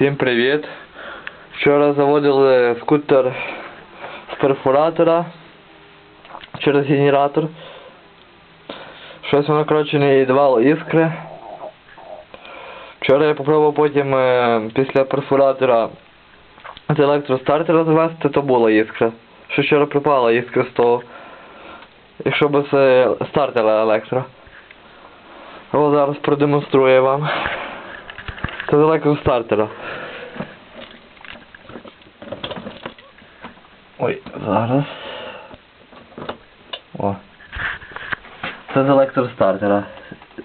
Всім привіт! Вчора заводили скутер з перфоратора через генератор. Щось воно, коротше, не давало іскри. Вчора я попробував потім е, після перфоратора з електростартера завести, то була іскра. Що вчора припала іскра з того. Якщо без е, стартера електро. О, зараз продемонструю вам. Це з електростартера. Ой, зараз. О. Це з електростартера.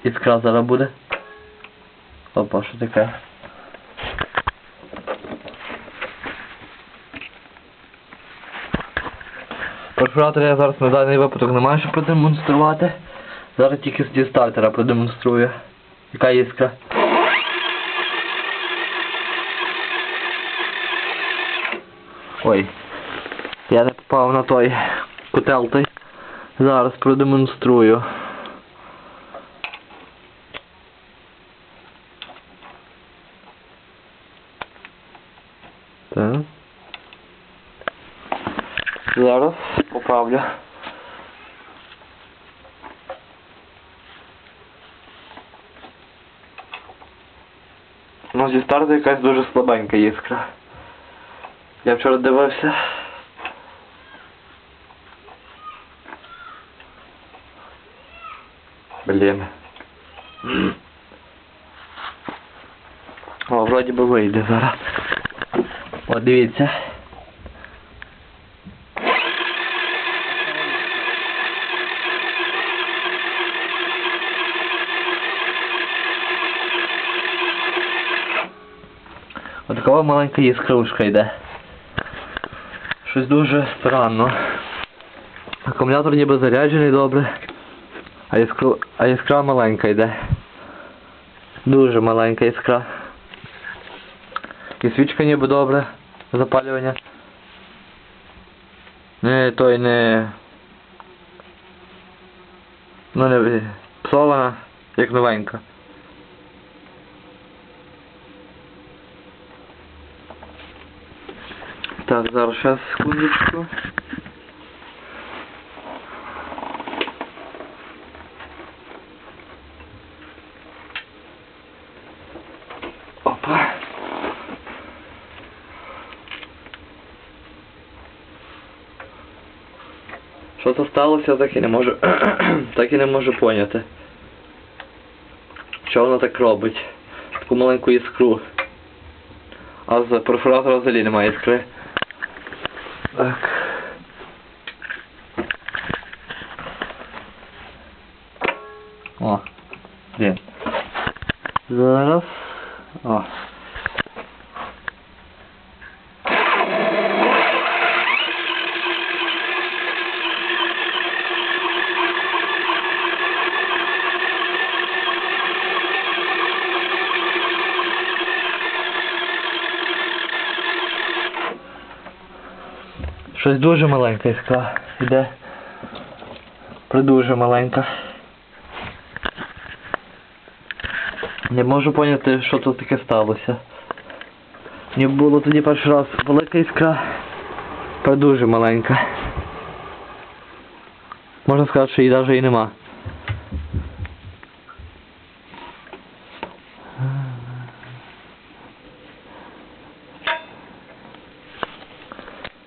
Іскра зараз буде. Опа, що таке? Перфоратор я зараз на даний випадок не маю що продемонструвати. Зараз тільки зі стартера продемонструю. Яка іскра? Ой. Я не попав на той котел той. Зараз продемонструю. Так. Зараз поправлю. Ну, зі старту якась дуже слабенька іскра. Я вчора дивився. Блін. О, вроді би вийде зараз. О, дивіться. От така маленька іскрушка йде. Щось дуже странно. Акумулятор ніби заряджений добре. А іскра, а іскра маленька йде. Дуже маленька іскра. І свічка ніби добре. Запалювання. Не той не. Ну не псована, як новенька. Так, зараз сейчас секундочку. Що то сталося, так і не можу. так і не можу поняти. Що воно так робить? Таку маленьку іскру. А з перфоратора взагалі немає іскри. Так. О, блін. Зараз. О. Щось дуже маленька іскра йде. Придуже маленька. Не можу поняти, що тут таке сталося. Мені було тоді перший раз велика іскра, придуже маленька. Можна сказати, що її навіть і нема.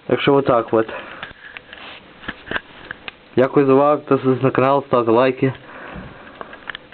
Так що отак от. Дякую за увагу, хто на канал, ставте лайки.